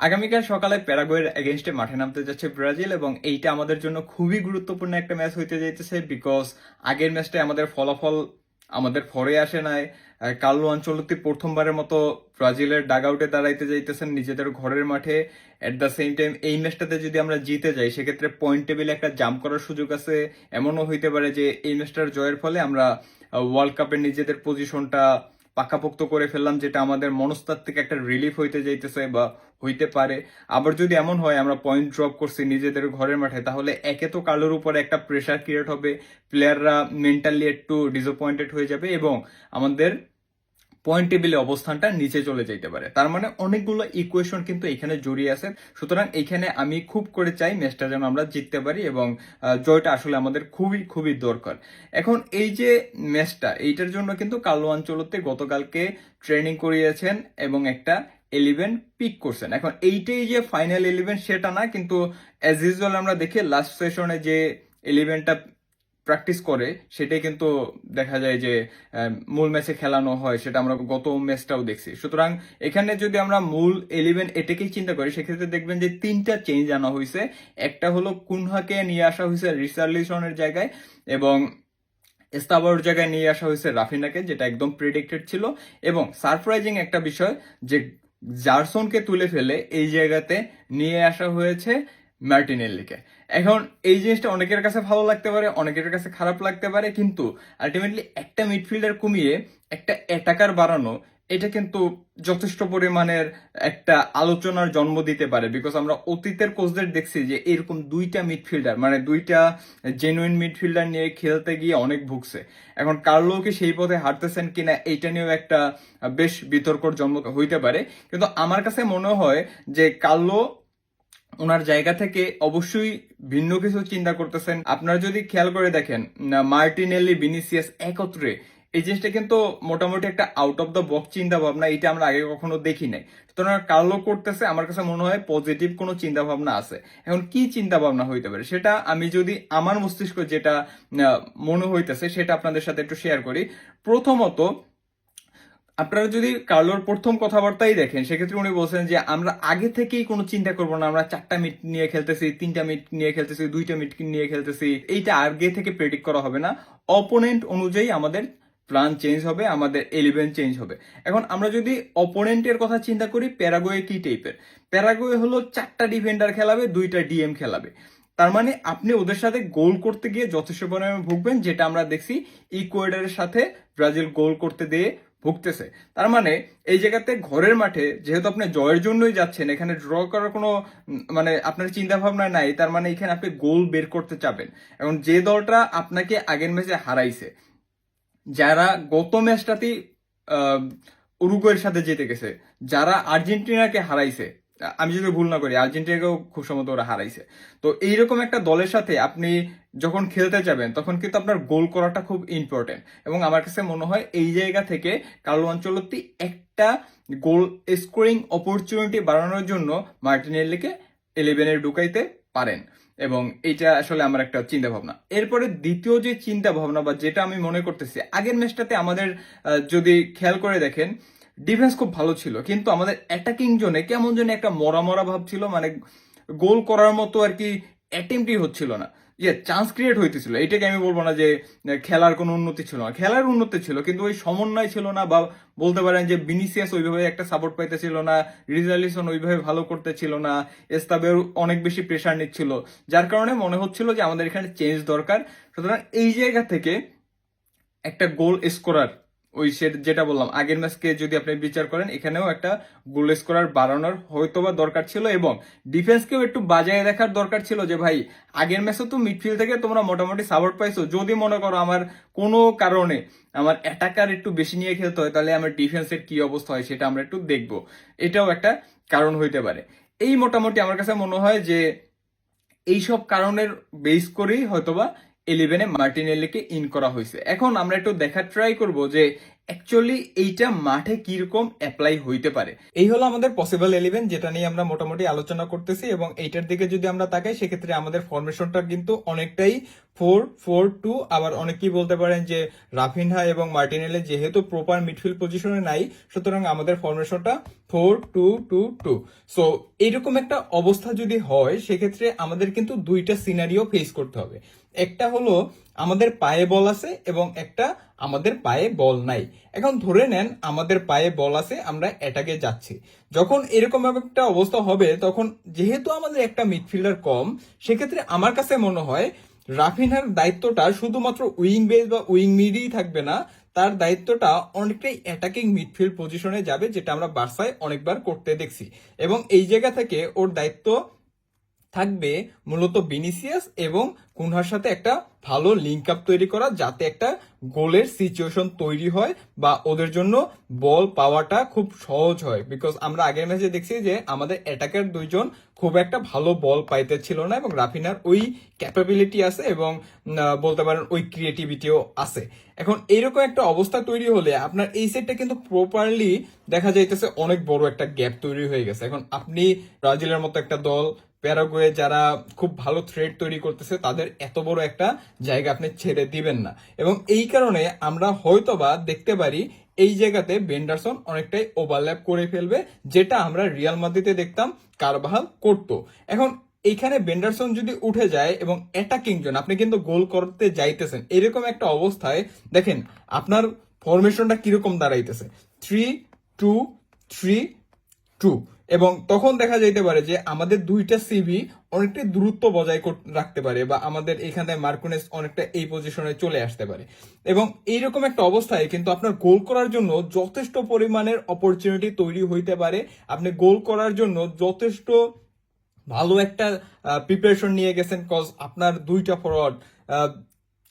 আগামীকাল সকালে প্যারাগুয়ের এগেনস্টে মাঠে নামতে যাচ্ছে ব্রাজিল এবং এইটা আমাদের জন্য খুবই গুরুত্বপূর্ণ একটা ম্যাচ হইতে যাইতেছে বিকজ আগের ম্যাচটায় আমাদের ফলাফল আমাদের ফরে আসে নাই। আহ, কার্লো আঞ্চলতি প্রথমবারের মতো ব্রাজিলের ডাগ আউটে দাঁড়াইতে যাইতেছেন নিজেদের ঘরের মাঠে। এট দ্য সেম টাইম এই ম্যাচটাতে যদি আমরা জিতে যাই সেক্ষেত্রে পয়েন্ট টেবিলে একটা জাম্প করার সুযোগ আছে। এমনও হইতে পারে যে এই ম্যাচটার জয়ের ফলে আমরা ওয়ার্ল্ড কাপে নিজেদের পজিশনটা পাকাপোক্ত করে ফেললাম, যেটা আমাদের মনস্তাত্ত্বিক একটা রিলিফ হইতে যাইতেছে বা হইতে পারে। আবার যদি এমন হয়, আমরা পয়েন্ট ড্রপ করছি নিজেদের ঘরের মাঠে, তাহলে একে তো কালোর উপরে একটা প্রেশার ক্রিয়েট হবে প্লেয়াররা মেন্টালি একটু ডিসঅ্যাপয়েন্টেড হয়ে যাবে এবং আমাদের পয়েন্ট টেবিলে অবস্থানটা নিচে চলে যাইতে পারে। তার মানে অনেকগুলো ইকুয়েশন কিন্তু এখানে জড়িয়ে আছে। সুতরাং এখানে আমি খুব করে চাই ম্যাচটা যেন আমরা জিততে পারি এবং জয়টা আসলে আমাদের খুবই খুবই দরকার। এখন এই যে ম্যাচটা এইটার জন্য কিন্তু কালো অঞ্চলতে গতকালকে ট্রেনিং করিয়েছেন এবং একটা ইলেভেন পিক করছেন। এখন এইটাই যে ফাইনাল ইলেভেন সেটা না, কিন্তু অ্যাজ ইউজুয়াল আমরা দেখি লাস্ট সেশনে যে ইলেভেনটা প্র্যাকটিস করে, সেটাই কিন্তু দেখা যায় যে মূল ম্যাচে খেলানো হয়, সেটা আমরা গত ম্যাচটাও দেখছি। সুতরাং এখানে যদি আমরা মূল ইলেভেন এটাকেই চিন্তা করি, সেক্ষেত্রে দেখবেন যে তিনটা চেঞ্জ আনা হয়েছে একটা হলো কুনহাকে নিয়ে আসা হয়েছে রিসার্লিসনের জায়গায় এবং এস্তাবার জায়গায় নিয়ে আসা হয়েছে রাফিনাকে, যেটা একদম প্রেডিক্টেড ছিল। এবং সারপ্রাইজিং একটা বিষয় যে, জারসনকে তুলে ফেলে এই জায়গাতে নিয়ে আসা হয়েছে মার্টিনেল্লিকে এখন এই জিনিসটা অনেকের কাছে ভালো লাগতে পারে, অনেকের কাছে খারাপ লাগতে পারে, কিন্তু আলটিমেটলি একটা মিডফিল্ডার কমিয়ে একটা অ্যাটাকার বাড়ানো, এটা কিন্তু যথেষ্ট পরিমাণের একটা আলোচনার জন্ম দিতে পারে। বিকজ আমরা অতীতের কোচদের দেখছি যে এরকম দুইটা মিডফিল্ডার মানে দুইটা জেনুইন মিডফিল্ডার নিয়ে খেলতে গিয়ে অনেক ভুগছে। এখন কার্লো কি সেই পথে হারতেছেন কিনা এইটা নিয়েও একটা বেশ বিতর্কর জন্ম হইতে পারে। কিন্তু আমার কাছে মনে হয় যে কার্লো ওনার জায়গা থেকে অবশ্যই ভিন্ন কিছু চিন্তা করতেছেন। আপনারা যদি খেয়াল করে দেখেন মার্টিনেলি, ভিনিসিয়াস একত্রে এই জিনিসটা কিন্তু মোটামুটি একটা আউট অফ দ্য বক্স চিন্তা ভাবনা এটা আমরা আগে কখনো দেখি নাই। সুতরাং কার্লো করতেছে, আমার কাছে মনে হয় পজিটিভ কোনো চিন্তা ভাবনা আছে। এখন কি চিন্তা ভাবনা হইতে পারে? সেটা আমি যদি আমার মস্তিষ্ক যেটা মনে হইতেছে, সেটা আপনাদের সাথে একটু শেয়ার করি। প্রথমত আপনারা যদি কার্লোর প্রথম কথাবার্তাই দেখেন, সেক্ষেত্রে উনি বলছেন যে, আমরা আগে থেকেই কোনো চিন্তা করব না, আমরা চারটা মিনিট নিয়ে খেলতেছি, তিনটা মিনিট নিয়ে খেলতেছি, দুইটা মিনিট নিয়ে খেলতেছি, এইটা আগে থেকে প্রেডিক্ট করা হবে না। অপোনেন্ট অনুযায়ী আমাদের প্ল্যান চেঞ্জ হবে, আমাদের এলিভেন চেঞ্জ হবে। এখন আমরা যদি অপোনেন্টের কথা চিন্তা করি প্যারাগোয়ে কি টাইপের প্যারাগোয়ে হলো চারটা ডিফেন্ডার খেলাবে, দুইটা ডিএম খেলাবে। তার মানে আপনি ওদের সাথে গোল করতে গিয়ে যথেষ্ট পরিমাণে ভুগবেন, যেটা আমরা দেখছি ইকুয়েডারের সাথে ব্রাজিল গোল করতে দিয়ে ভুগতেছে। তার মানে এই জায়গাতে ঘরের মাঠে যেহেতু আপনি জয়ের জন্যই যাচ্ছেন, এখানে ড্র করার কোনো মানে আপনার চিন্তা ভাবনা নাই, তার মানে এখানে আপনি গোল বের করতে চাবেন। এবং যে দলটা আপনাকে আগের ম্যাচে হারাইছে, যারা গত ম্যাচটাতেই উরুগুয়ের সাথে জিতে গেছে, যারা আর্জেন্টিনাকে হারাইছে আমি যদি ভুল না করি, আর্জেন্টিনাকেও খুব সম্ভবত ওরা হারাইছে। তো এইরকম একটা দলের সাথে আপনি যখন খেলতে যাবেন, তখন কিন্তু আপনার গোল করাটা খুব ইম্পর্টেন্ট এবং আমার কাছে মনে হয় এই জায়গা থেকে কার্লো অঞ্চলতি একটা গোল স্কোরিং অপরচুনিটি বাড়ানোর জন্য মার্টিনেল্লিকে ইলেভেনে ঢুকাইতে পারেন। এবং এটা আসলে আমার একটা চিন্তা ভাবনা এরপরে দ্বিতীয় যে চিন্তা ভাবনা বা যেটা আমি মনে করতেছি, আগের ম্যাচটাতে আমাদের যদি খেয়াল করে দেখেন ডিফেন্স খুব ভালো ছিল, কিন্তু আমাদের অ্যাটাকিং জোনে কেমন যেন একটা মরা মরা ভাব ছিল মানে গোল করার মতো আর কি অ্যাটেম্পটই হচ্ছিল না। ইয়ে চান্স ক্রিয়েট হইতেছিল, এটাকে আমি বলব না যে খেলার কোনো উন্নতি ছিল না। খেলার উন্নতি ছিল, কিন্তু ওই সমন্বয় ছিল না বা বলতে পারেন যে বিনিসিয়াস ওইভাবে একটা সাপোর্ট পাইতেছিল না রিজালিসন ওইভাবে ভালো করতেছিল না এস্তাবের অনেক বেশি প্রেশার নিচ্ছিল, যার কারণে মনে হচ্ছিল যে আমাদের এখানে চেঞ্জ দরকার। সুতরাং এই জায়গা থেকে একটা গোল স্কোরার ওই যেটা বললাম, আগের ম্যাচকে যদি আপনি বিচার করেন, এখানেও একটা গোল স্কোরার বাড়ানোর হয়তোবা দরকার ছিল এবং ডিফেন্সকেও একটু বাজায় দেখার দরকার ছিল যে, ভাই, আগের ম্যাচে তো মিডফিল্ড থেকে তোমরা মোটামুটি সাপোর্ট পাইছো। যদি মনে করো আমার কোনো কারণে আমার অ্যাটাকার একটু বেশি নিয়ে খেলতে হয়, তাহলে আমার ডিফেন্সের কি অবস্থা হয় সেটা আমরা একটু দেখব। এটাও একটা কারণ হইতে পারে। এই মোটামুটি আমার কাছে মনে হয় যে, এইসব কারণের বেস করেই হয়তোবা ইলেভেনে মার্টিনেলিকে ইন করা হয়েছে। এখন আমরা একটু দেখার ট্রাই করব যে অ্যাকচুয়ালি এইটা মাঠে কীরকম অ্যাপ্লাই হইতে পারে। এই হলো আমাদের পসিবল ইলেভেন যেটা নিয়ে আমরা মোটামুটি আলোচনা করতেছি এবং এইটার দিকে যদি আমরা তাকাই, সেক্ষেত্রে আমাদের ফরমেশনটা কিন্তু অনেকটাই ফোর ফোর, টু, আবার অনেকেই বলতে পারেন যে রাফিনহা এবং মার্টিনেলে যেহেতু প্রপার মিডফিল্ড পজিশনে নাই, সুতরাং আমাদের ফরমেশনটা four, two two two. So এরকম একটা অবস্থা যদি হয়, সেক্ষেত্রে আমাদের কিন্তু দুইটা সিনারিও ফেস করতে হবে। একটা হলো আমাদের পায়ে বল আছে এবং একটা আমাদের পায়ে বল নাই। এখন ধরে নেন আমাদের পায়ে বল আছে, আমরা অ্যাটাকে যাচ্ছি। যখন এরকম একটা অবস্থা হবে, তখন যেহেতু আমাদের একটা মিডফিল্ডার কম, সেক্ষেত্রে আমার কাছে মনে হয় রাফিনহার দায়িত্বটা শুধুমাত্র উইং বেস বা উইং মিডই থাকবে না, তার দায়িত্বটা অনেকটাই অ্যাটাকিং মিডফিল্ড পজিশনে যাবে, যেটা আমরা বার্সায় অনেকবার করতে দেখছি। এবং এই জায়গা থেকে ওর দায়িত্ব থাকবে মূলত বিনিসিয়াস এবং কুনহার সাথে একটা ভালো লিঙ্ক আপ তৈরি করা, যাতে একটা গোলের সিচুয়েশন তৈরি হয় বা ওদের জন্য বল পাওয়াটা খুব সহজ হয়। বিকজ আমরা আগের ম্যাচে দেখছি যে আমাদের অ্যাটাকার দুইজন খুব একটা ভালো বল পাইতে ছিল না এবং রাফিনার ওই ক্যাপাবিলিটি আছে এবং বলতে পারেন ওই ক্রিয়েটিভিটিও আছে। এখন এইরকম একটা অবস্থা তৈরি হলে আপনার এই সেটটা কিন্তু প্রপারলি দেখা যাইতেছে অনেক বড় একটা গ্যাপ তৈরি হয়ে গেছে। এখন আপনি ব্রাজিলের মতো একটা দল প্যারাগুয়ে যারা খুব ভালো থ্রেড তৈরি করতেছে, তাদের এত বড় একটা জায়গা আপনি ছেড়ে দিবেন না। এবং এই কারণে আমরা হয়তোবা দেখতে পারি এই জায়গাতে বেন্ডারসন অনেকটাই ওভারল্যাপ করে ফেলবে, যেটা আমরা রিয়াল মাদ্রিদে দেখতাম, কারবাহাল করতো। এখন এইখানে বেন্ডারসন যদি উঠে যায় এবং অ্যাটাকিং জন আপনি কিন্তু গোল করতে যাইতেছেন, এরকম একটা অবস্থায়, দেখেন, আপনার ফরমেশনটা কীরকম দাঁড়াইতেছে? থ্রি টু থ্রি টু এবং তখন দেখা যাইতে পারে যে আমাদের দুইটা সিবি অনেকটা দূরত্ব বজায় রাখতে পারে বা আমাদের এখানে মার্কুনেস অনেকটা এই পজিশনে চলে আসতে পারে। এবং এইরকম একটা অবস্থায় কিন্তু আপনার গোল করার জন্য যথেষ্ট পরিমাণের অপরচুনিটি তৈরি হইতে পারে। আপনি গোল করার জন্য যথেষ্ট ভালো একটা প্রিপারেশন নিয়ে গেছেন কজ আপনার দুইটা ফরওয়ার্ড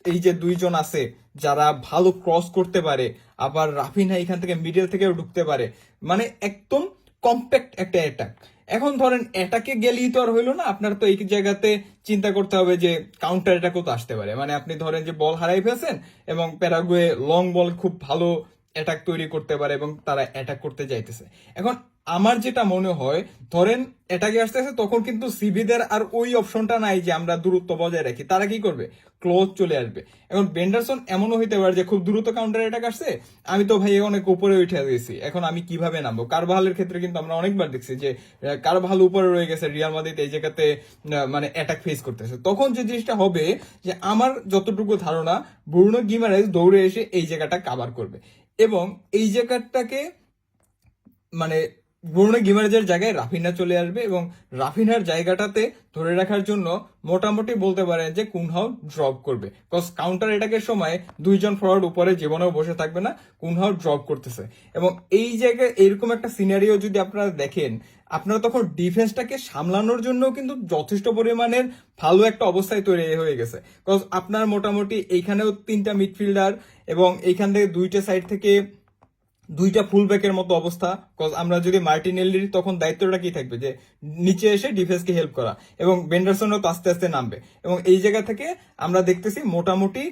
এই যে দুইজন আছে যারা ভালো ক্রস করতে পারে, আবার রাফিনা এখান থেকে মিডল থেকেও ঢুকতে পারে। মানে একদম কম্প্যাক্ট একটা অ্যাটাক এখন ধরেন অ্যাটাকে গেলেই তো আর হইল না, আপনার তো এই জায়গাতে চিন্তা করতে হবে যে কাউন্টার অ্যাটাকও তো আসতে পারে। মানে আপনি ধরেন যে বল হারাই ফেলছেন এবং প্যারাগুয়ে লং বল খুব ভালো অ্যাটাক তৈরি করতে পারে এবং তারা অ্যাটাক করতে যাইতেছে। এখন আমার যেটা মনে হয়, ধরেন অ্যাটাকে আসতেছে, তখন কিন্তু সিবিদের আর ওই অপশনটা নাই যে আমরা দূরত্ব বজায় রাখি। তারা কি করবে? ক্লোজ চলে আসবে। এখন বেন্ডারসন এমনও হইতে পারে যে খুব দ্রুত কাউন্টার অ্যাটাক আসছে, আমি তো ভাই অনেক উপরে উঠে গেছি, এখন আমি কীভাবে নামবো? কারবাহালের ক্ষেত্রে কিন্তু আমরা অনেকবার দেখছি যে কারবাহাল উপরে রয়ে গেছে রিয়াল মাদ্রিদ এই জায়গাতে মানে অ্যাটাক ফেস করতেছে। তখন যে জিনিসটা হবে যে আমার যতটুকু ধারণা ব্রুনো গিমারেজ দৌড়ে এসে এই জায়গাটা কাভার করবে। এবং এই জায়গাটাকে মানে ব্রুনো গিমারেজের জায়গায় রাফিনা চলে আসবে এবং রাফিনার জায়গাটাতে ধরে রাখার জন্য মোটামুটি বলতে পারেন যে কুনহাও ড্রপ করবে। কজ কাউন্টার এটাকের সময় দুইজন ফরওয়ার্ড উপরে জীবনেও বসে থাকবে না, কুনহাও ড্রপ করতেছে। এবং এই জায়গায় এরকম একটা সিনারিও যদি আপনারা দেখেন, আপনারা তখন ডিফেন্সটাকে সামলানোর জন্য কিন্তু যথেষ্ট পরিমাণের ভালো একটা অবস্থায় তৈরি হয়ে গেছে। কজ আপনার মোটামুটি এইখানেও তিনটা মিডফিল্ডার এবং এইখান থেকে দুইটা সাইড থেকে দুইটা ফুল ব্যাকের মতো অবস্থা কজ আমরা যদি মার্টিনেল্লির তখন দায়িত্বটা কি থাকবে? যে নিচে এসে ডিফেন্সকে হেল্প করা এবং বেন্ডারসনও তো আস্তে আস্তে নামবে। এবং এই জায়গা থেকে আমরা দেখতেছি মোটামুটি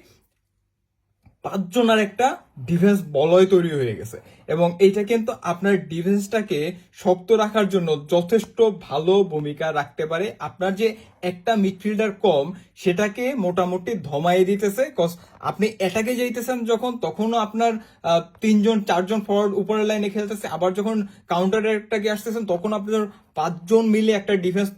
পাঁচজনের একটা ডিফেন্স বলয় তৈরি হয়ে গেছে। এবং এইটা কিন্তু আপনার ডিফেন্সটাকে শক্ত রাখার জন্য যথেষ্ট ভালো ভূমিকা রাখতে পারে। আপনার যে একটা মিডফিল্ডার কম, সেটাকে মোটামুটি ধমাইয়ে দিতেছে। কজ আপনি এটাকে যাইতেছেন যখন, তখনও আপনার তিনজন, চারজন ফরওয়ার্ড উপরের লাইনে খেলতেছে। আবার যখন কাউন্টার একটাকে আসতেছেন, তখন আপনার পাঁচজন মিলে একটা ডিফেন্স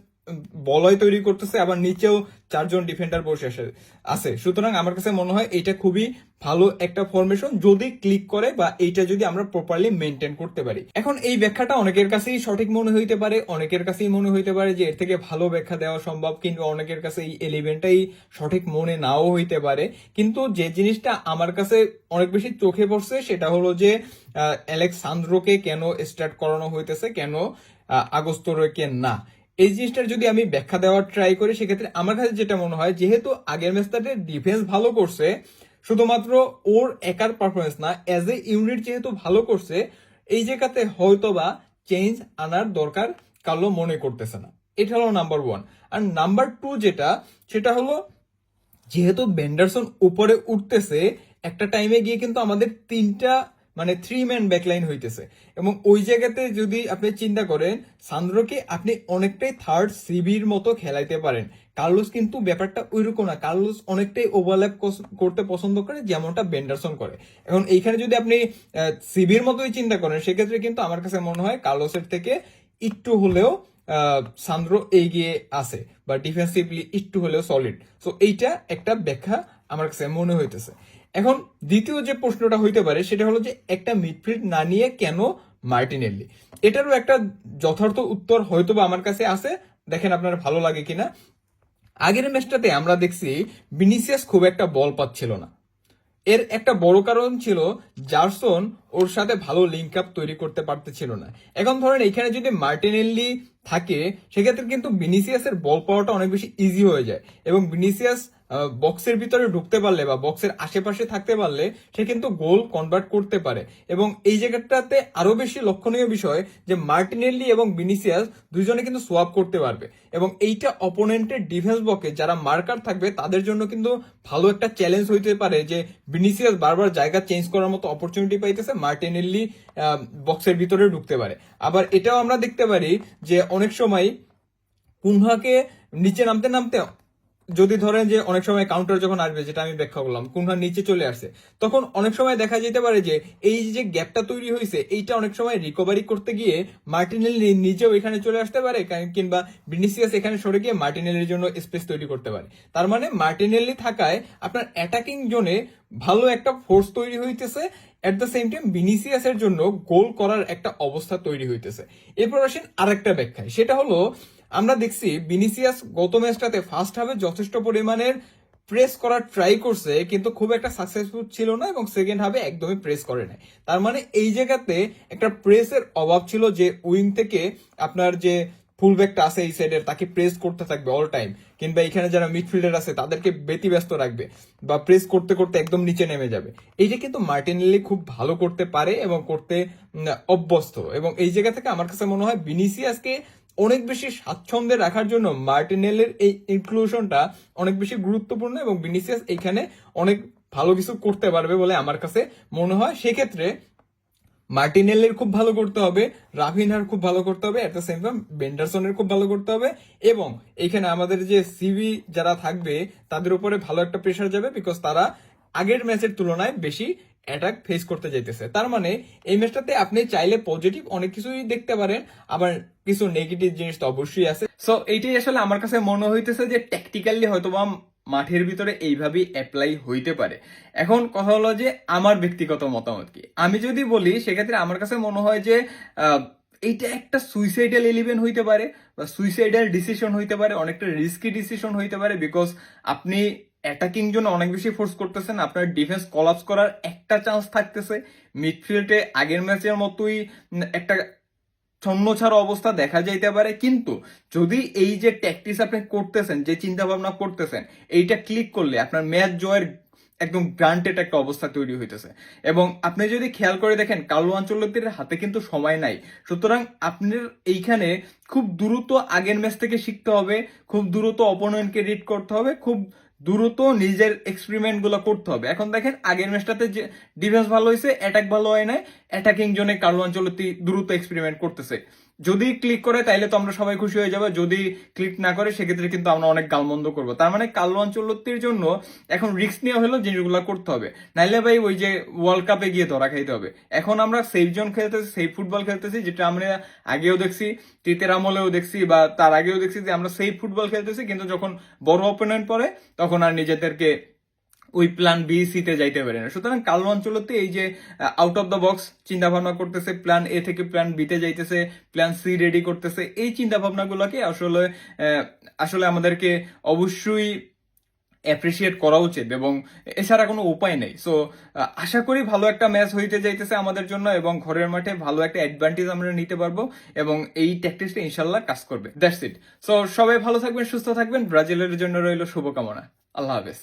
বলয় তৈরি করতেছে আবার নিচেও চারজন ডিফেন্ডার বসে আসে আছে। সুতরাং আমার কাছে মনে হয় এটা খুবই ভালো একটা ফরমেশন যদি ক্লিক করে বা এইটা যদি আমরা প্রপারলি মেনটেন করতে পারি। এখন এই ব্যাখ্যাটা অনেকের কাছেই সঠিক মনে হইতে পারে অনেকের কাছেই মনে হইতে পারে যে এর থেকে ভালো ব্যাখ্যা দেওয়া সম্ভব কিন্তু অনেকের কাছে এই এলিভেনটাই সঠিক মনে নাও হইতে পারে। কিন্তু যে জিনিসটা আমার কাছে অনেক বেশি চোখে পড়ছে সেটা হলো যে আহ, অ্যালেক্স কেন স্টার্ট করানো হইতেছে কেন আহ, আগস্তরোকে না? এই জিনিসটার যদি আমি ব্যাখ্যা দেওয়ার ট্রাই করি, সেক্ষেত্রে আমার কাছে যেটা মনে হয়, যেহেতু আগের ম্যাচটাতে ডিফেন্স ভালো করছে, শুধুমাত্র ওর একার পারফরমেন্স না অ্যাজ এ ইউনিট যেহেতু ভালো করছে, এই জায়গাতে হয়তোবা চেঞ্জ আনার দরকার কালো মনে করতেছে না। এটা হলো নাম্বার ওয়ান আর নাম্বার টু যেটা, সেটা হলো যেহেতু বেন্ডারসন উপরে উঠতেছে, একটা টাইমে গিয়ে কিন্তু আমাদের তিনটা মানে থ্রি ম্যান ব্যাকলাইন হইতেছে। এবং ওই জায়গাতে যদি আপনি চিন্তা করেন, সান্দ্রকে আপনি অনেকটাই থার্ড সিবির মতো খেলাইতে পারেন। কার্লোস কিন্তু ব্যাপারটা ওইরকম না। কার্লোস অনেকটাই ওভারল্যাপ করতে পছন্দ করে, যেমনটা বেন্ডারসন করে। এখন এইখানে যদি আপনি সিবির মতোই চিন্তা করেন, সেক্ষেত্রে কিন্তু আমার কাছে মনে হয় কার্লোসের থেকে একটু হলেও সান্দ্রো এগিয়ে আছে। বা ডিফেন্সিভলি একটু হলেও সলিড সো এইটা একটা ব্যাখ্যা আমার কাছে মনে হইতেছে। এখন দ্বিতীয় যে প্রশ্নটা হইতে পারে, সেটা হলো যে একটা মিডফিল্ড না নিয়ে কেন মার্টিনেল্লি এটারও একটা যথার্থ উত্তর হয়তো বা আমার কাছে আছে। দেখেন আপনার ভালো লাগে কিনা। আগের ম্যাচটাতে আমরা দেখছি বিনিসিয়াস খুব একটা বল পাচ্ছিল না। এর একটা বড় কারণ ছিল জার্সন ওর সাথে ভালো লিঙ্ক আপ তৈরি করতে পারতেছিল না। এখন ধরেন এখানে যদি মার্টিনেল্লি থাকে, সেক্ষেত্রে কিন্তু বিনিসিয়াসের বল পাওয়াটা অনেক বেশি ইজি হয়ে যায়। এবং বিনিসিয়াস বক্সের ভিতরে ঢুকতে পারলে বা বক্সের আশেপাশে থাকতে পারলে সে কিন্তু গোল কনভার্ট করতে পারে। এবং এই জায়গাটাতে আরও বেশি লক্ষণীয় বিষয় যে মার্টিনেল্লি এবং বিনিসিয়াস দুজনে কিন্তু সোয়াপ করতে পারবে। এবং এইটা অপোনেন্টের ডিফেন্স বকে যারা মার্কার থাকবে, তাদের জন্য কিন্তু ভালো একটা চ্যালেঞ্জ হইতে পারে যে বিনিসিয়াস বারবার জায়গা চেঞ্জ করার মতো অপরচুনিটি পাইতেছে মার্টিনেল্লি বক্সের ভিতরে ঢুকতে পারে। আবার এটাও আমরা দেখতে পারি যে অনেক সময় কুনহাকে নিচে নামতে নামতে যদি ধরেন যে অনেক সময় কাউন্টার যখন আসবে, যেটা আমি ব্যাখ্যা করলাম কুনহা নিচে চলে আসছে তখন অনেক সময় দেখা যেতে পারে যে এই যে গ্যাপটা তৈরি হয়েছে, এইটা অনেক সময় রিকভারি করতে গিয়ে মার্টিনেলি নিজেও এখানে চলে আসতে পারে কিংবা ভিনিসিয়াস এখানে সরে গিয়ে মার্টিনেলির জন্য স্পেস তৈরি করতে পারে। তার মানে মার্টিনেলি থাকায় আপনার অ্যাটাকিং জোনে ভালো একটা ফোর্স তৈরি হইতেছে এট দ্য সেম টাইম ভিনিসিয়াসের জন্য গোল করার একটা অবস্থা তৈরি হইতেছে। এরপর আসেন আরেকটা ব্যাখ্যায়, সেটা হলো আমরা দেখছি বিনিসিয়াস গত ম্যাচটাতে ফার্স্ট হাফে যথেষ্ট পরিমাণের প্রেস করার ট্রাই করছে, কিন্তু খুব একটা সাকসেসফুল ছিল না এবং সেকেন্ড হাফে একদমই প্রেস করে নাই। তার মানে এই জায়গাতে একটা প্রেসের অভাব ছিল যে উইং থেকে আপনার যে ফুলব্যাকটা আছে এই সাইডের তাকে প্রেস করতে থাকবে অল টাইম কিংবা এখানে যারা মিডফিল্ডার আছে, তাদেরকে ব্যতিব্যস্ত রাখবে বা প্রেস করতে করতে একদম নিচে নেমে যাবে। এইটা কিন্তু মার্টিনেলি খুব ভালো করতে পারে এবং করতে অভ্যস্ত। এবং এই জায়গা থেকে আমার কাছে মনে হয় ভিনিসিয়াসকে অনেক বেশি স্বাচ্ছন্দ্যে রাখার জন্য মার্টিনেলের এই ইনক্লুশনটা অনেক বেশি গুরুত্বপূর্ণ এবং ভিনিসিয়াস এখানে অনেক ভালো কিছু করতে পারবে বলে আমার কাছে মনে হয়। সেক্ষেত্রে মার্টিনেলের খুব ভালো করতে হবে, রাফিনহার খুব ভালো করতে হবে এট দ্য সেম টাইম বেন্ডারসনের খুব ভালো করতে হবে এবং এখানে আমাদের যে সিভি যারা থাকবে তাদের উপরে ভালো একটা প্রেশার যাবে বিকজ তারা আগের ম্যাচের তুলনায় বেশি অ্যাটাক ফেস করতে যাইতেছে। তার মানে এই ম্যাচটাতে আপনি চাইলে পজিটিভ অনেক কিছুই দেখতে পারেন, আবার কিছু নেগেটিভ জিনিস তো অবশ্যই আছে। সো এইটাই আসলে আমার কাছে মনে হইতেছে যে ট্যাকটিক্যালি হয়তোবা মাঠের ভিতরে এইভাবেই অ্যাপ্লাই হইতে পারে। এখন কথা হলো যে, আমার ব্যক্তিগত মতামত কি? আমি যদি বলি, সেক্ষেত্রে আমার কাছে মনে হয় যে এইটা একটা সুইসাইডাল এলিভেন হইতে পারে, বা সুইসাইডাল ডিসিশন হইতে পারে, অনেকটা রিস্কি ডিসিশন হইতে পারে বিকজ আপনি অ্যাটাকিং জন্য অনেক বেশি ফোর্স করতেছেন। আপনার ডিফেন্স কলাপস করার একটা চান্স থাকতেছে। মিডফিল্ডে আগের ম্যাচের মতোই একটা ছন্নছাড়া অবস্থা দেখা যাইতে পারে। কিন্তু যদি এই যে ট্যাকটিস আপনি করতেছেন, যে চিন্তা ভাবনা করতেছেন, এইটা ক্লিক করলে আপনার ম্যাচ জয়ের একদম গ্রান্টেড একটা অবস্থা তৈরি হইতেছে। এবং আপনি যদি খেয়াল করে দেখেন, কালো আঞ্চলিকদের হাতে কিন্তু সময় নাই। সুতরাং আপনার এইখানে খুব দ্রুত আগের ম্যাচ থেকে শিখতে হবে, খুব দ্রুত অপোনেন্টকে রিড করতে হবে, খুব দ্রুত নিজের এক্সপেরিমেন্টগুলো করতে হবে। এখন দেখেন, আগের ম্যাচটাতে যে ডিফেন্স ভালো হয়েছে অ্যাটাক ভালো হয় না অ্যাটাকিং জোনে কার্লো অঞ্চলতি দ্রুত এক্সপেরিমেন্ট করতেছে। যদি ক্লিক করে, তাইলে তো আমরা সবাই খুশি হয়ে যাব। যদি ক্লিক না করে, সেক্ষেত্রে কিন্তু আমরা অনেক গালমন্দ করব। তার মানে কার্লো আঞ্চলতির জন্য এখন রিস্ক নেওয়া হলো জিনিসগুলো করতে হবে। নাইলে ভাই ওই যে ওয়ার্ল্ড কাপে গিয়ে ধরা খাইতে হবে। এখন আমরা সেফ জোন খেলতেছি সেফ ফুটবল খেলতেছি, যেটা আমরা আগেও দেখছি তৃতীয় আমলেও দেখছি, বা তার আগেও দেখছি যে আমরা সেফ ফুটবল খেলতেছি, কিন্তু যখন বড় অপোনেন্ট পড়ে, তখন আর নিজেদেরকে ওই প্ল্যান বি সিতে যাইতে পারে না। সুতরাং কালো অঞ্চলতে এই যে আউট অফ দ্য বক্স চিন্তা ভাবনা করতেছে প্ল্যান এ থেকে প্ল্যান বিতে যাইতেছে প্ল্যান সি রেডি করতেছে, এই চিন্তা ভাবনাগুলোকে আসলে আসলে আমাদেরকে অবশ্যই অ্যাপ্রিসিয়েট করা উচিত এবং এছাড়া কোনো উপায় নেই। সো আশা করি ভালো একটা ম্যাচ হইতে যাইতেছে আমাদের জন্য এবং ঘরের মাঠে ভালো একটা অ্যাডভান্টেজ আমরা নিতে পারব এবং এই ট্যাকটিক্সটা ইনশাল্লাহ কাজ করবে। দ্যাটস ইট সো সবাই ভালো থাকবেন, সুস্থ থাকবেন। ব্রাজিলের জন্য রইল শুভকামনা। আল্লাহ হাফেজ।